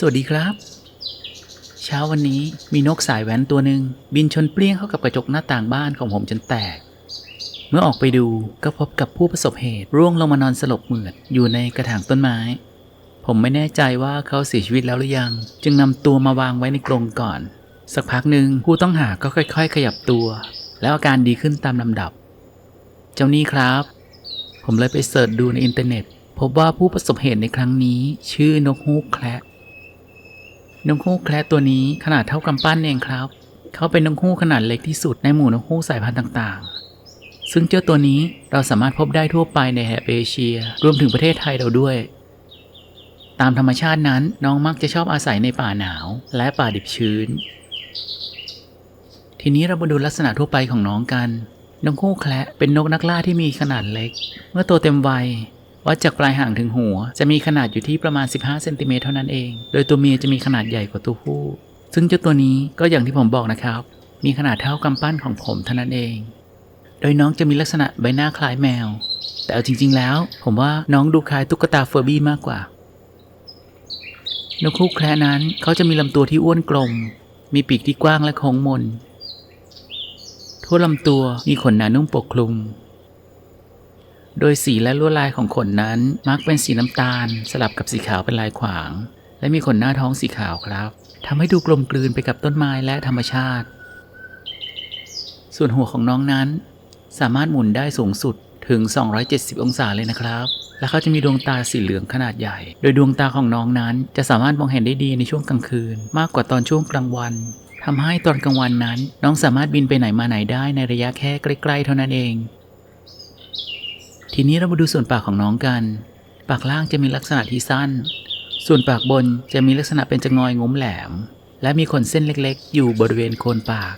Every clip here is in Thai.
สวัสดีครับ เช้าวันนี้มีนกสายแว้นตัวหนึ่งบินชนเปรี้ยงเข้ากับกระจกหน้าต่างบ้านของผมจนแตก เมื่อออกไปดูก็พบกับผู้ประสบเหตุ ร่วงลงมานอนสลบเหมือดอยู่ในกระถางต้นไม้ ผมไม่แน่ใจว่าเขาเสียชีวิตแล้วหรือยัง จึงนำตัวมาวางไว้ในกรงก่อน สักพักหนึ่งผู้ต้องหาก็ค่อย ๆ ขยับตัว แล้วอาการดีขึ้นตามลำดับ เจ้านี่ครับ ผมเลยไปเสิร์ชดูในอินเทอร์เน็ต พบว่าผู้ประสบเหตุในครั้งนี้ ชื่อนกฮูกแคระ นกฮูกแคระตัวนี้ขนาดเท่ากำปั้นเองครับ เขาเป็นนกฮูกขนาดเล็กที่สุดในหมู่นกฮูกสายพันธุ์ต่างๆ ซึ่งเจ้าตัวนี้เราสามารถพบได้ทั่วไปในแถบเอเชีย รวมถึงประเทศไทยเราด้วย ตามธรรมชาตินั้นน้องมักจะชอบอาศัยในป่าหนาว และป่าดิบชื้น ทีนี้เรามาดูลักษณะทั่วไปของน้องกันนกฮูกแคระเป็นนกนักล่าที่มีขนาดเล็ก เมื่อโตเต็มวัย วัดจากปลายหางถึงหัว จะมีขนาดอยู่ที่ประมาณ 15เซนติเมตรเท่านั้นเอง โดยตัวเมียจะมีขนาดใหญ่กว่าตัวผู้ ซึ่งเจ้าตัวนี้ก็อย่างที่ผมบอกนะครับ มีขนาดเท่ากำปั้นของผมเท่านั้นเอง โดยน้องจะมีลักษณะใบหน้าคล้ายแมว แต่เอาจริง ๆ แล้ว ผมว่าน้องดูคล้ายตุ๊กตาเฟอร์บี้มากกว่านกฮูกแคระนั้นเขาจะมีลำตัวที่อ้วนกลม มีปีกที่กว้างและโค้งมน ทั่วลำตัวมีขนหนานุ่มปกคลุม โดยสีและลวดลายของขนนั้นมักเป็นสีน้ำตาล สลับกับสีขาวเป็นลายขวาง และมีขนหน้าท้องสีขาวครับทำให้ดูกลมกลืนไปกับต้นไม้และธรรมชาติ ส่วนหัวของน้องนั้น สามารถหมุนได้สูงสุดถึง 270 องศาเลยนะครับ และเขาจะมีดวงตาสีเหลืองขนาดใหญ่ โดยดวงตาของน้องนั้นจะสามารถมองเห็นได้ดีในช่วงกลางคืน มากกว่าตอนช่วงกลางวันทำให้ตอนกลางวันนั้น น้องสามารถบินไปไหนมาไหนได้ในระยะแค่ใกล้ ๆ เท่านั้นเอง ทีนี้เรามาดูส่วนปากของน้องกัน ปากล่างจะมีลักษณะที่สั้น ส่วนปากบนจะมีลักษณะเป็นจะงอยงุ้มแหลม และมีขนเส้นเล็กๆ อยู่บริเวณโคนปาก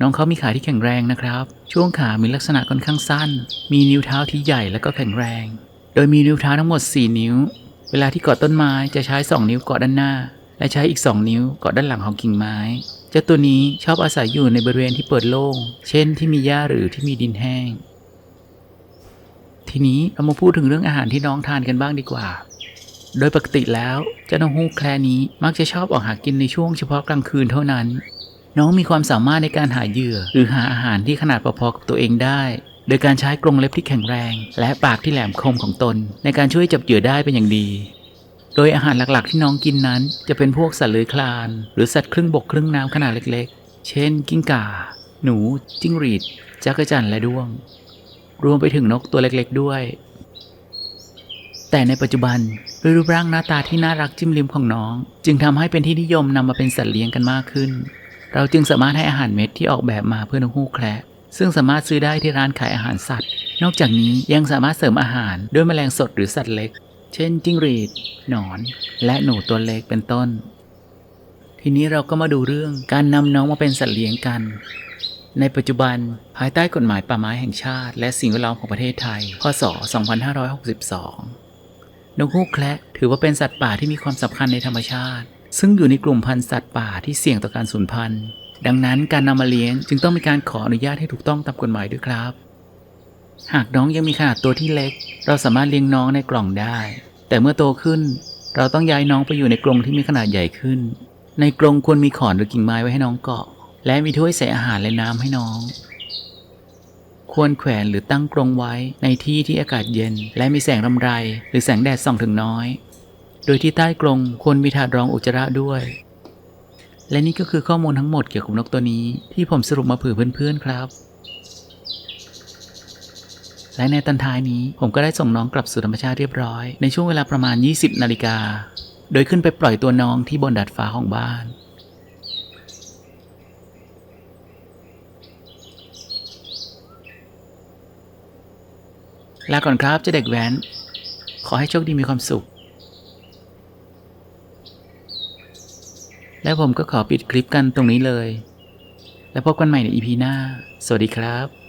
น้องเขามีขาที่แข็งแรงนะครับ ช่วงขามีลักษณะค่อนข้างสั้น มีนิ้วเท้าที่ใหญ่และก็แข็งแรง โดยมีนิ้วเท้าทั้งหมด 4 นิ้ว เวลาที่เกาะต้นไม้จะใช้ 2 นิ้วเกาะด้านหน้า และใช้อีก 2 นิ้วเกาะด้านหลังของกิ่งไม้เจ้าตัวนี้ชอบอาศัยอยู่ในบริเวณที่เปิดโล่ง เช่นที่มีหญ้าหรือที่มีดินแห้ง ทีนี้เรามาพูดถึงเรื่องอาหารที่น้องทานกันบ้างดีกว่า โดยปกติแล้วเจ้านกฮูกแคระนี้มักจะชอบออกหากินในช่วงเฉพาะกลางคืนเท่านั้น น้องมีความสามารถในการหาเหยื่อ หรือหาอาหารที่ขนาดพอๆกับตัวเองได้ โดยการใช้กรงเล็บที่แข็งแรง และปากที่แหลมคมของตน ในการช่วยจับเหยื่อได้เป็นอย่างดี โดยอาหารหลักๆ ที่น้องกินนั้น จะเป็นพวกสัตว์เลื้อยคลาน หรือสัตว์ครึ่งบกครึ่งน้ำขนาดเล็ก ๆ เช่น กิ้งก่า หนู จิ้งหรีดจักรจั่นและด้วง รวมไปถึงนกตัวเล็กๆด้วย แต่ในปัจจุบันด้วยรูปร่างหน้าตาที่น่ารักจิ้มลิ้มของน้อง จึงทำให้เป็นที่นิยมนำมาเป็นสัตว์เลี้ยงกันมากขึ้น เราจึงสามารถให้อาหารเม็ดที่ออกแบบมาเพื่อนกฮูกแคระซึ่งสามารถซื้อได้ที่ร้านขายอาหารสัตว์ นอกจากนี้ยังสามารถเสริมอาหารด้วยแมลงสดหรือสัตว์เล็ก เช่น จิ้งหรีด หนอน และหนูตัวเล็กเป็นต้น ทีนี้เราก็มาดูเรื่องการนำน้องมาเป็นสัตว์เลี้ยงกัน ในปัจจุบันภายใต้กฎหมายป่าไม้แห่งชาติ และสิ่งแวดล้อมของประเทศไทย พศ 2562 นกฮูกแคระถือว่าเป็นสัตว์ป่าที่มีความสำคัญในธรรมชาติ ซึ่งอยู่ในกลุ่มพันธุ์สัตว์ป่าที่เสี่ยงต่อการสูญพันธุ์ ดังนั้นการนำมาเลี้ยงจึงต้องมีการขออนุญาตให้ถูกต้องตามกฎหมายด้วยครับ หากน้องยังมีขนาดตัวที่เล็ก เราสามารถเลี้ยงน้องในกล่องได้ แต่เมื่อโตขึ้น เราต้องย้ายน้องไปอยู่ในกรงที่มีขนาดใหญ่ขึ้น ในกรงควรมีขอนหรือกิ่งไม้ไว้ให้น้องเกาะ และมีถ้วยใส่อาหารและน้ำให้น้อง ควรแขวนหรือตั้งกรงไว้ในที่ที่อากาศเย็น และมีแสงรำไร หรือแสงแดดส่องถึงน้อย โดยที่ใต้กรงควรมีถาดรองอุจจาระด้วย และนี่ก็คือข้อมูลทั้งหมดเกี่ยวกับนกตัวนี้ ที่ผมสรุปมาเผื่อเพื่อนๆครับ และในตอนท้ายนี้ผมก็ได้ส่งน้องกลับสู่ธรรมชาติเรียบร้อยในช่วงเวลาประมาณ 20นาฬิกาโดยขึ้นไปปล่อยตัวน้องที่บนดาดฟ้าของบ้าน ลาก่อนครับเจ้าเด็กแว้น ขอให้โชคดีมีความสุข และผมก็ขอปิดคลิปกันตรงนี้เลย แล้วพบกันใหม่ในอีพีหน้า สวัสดีครับ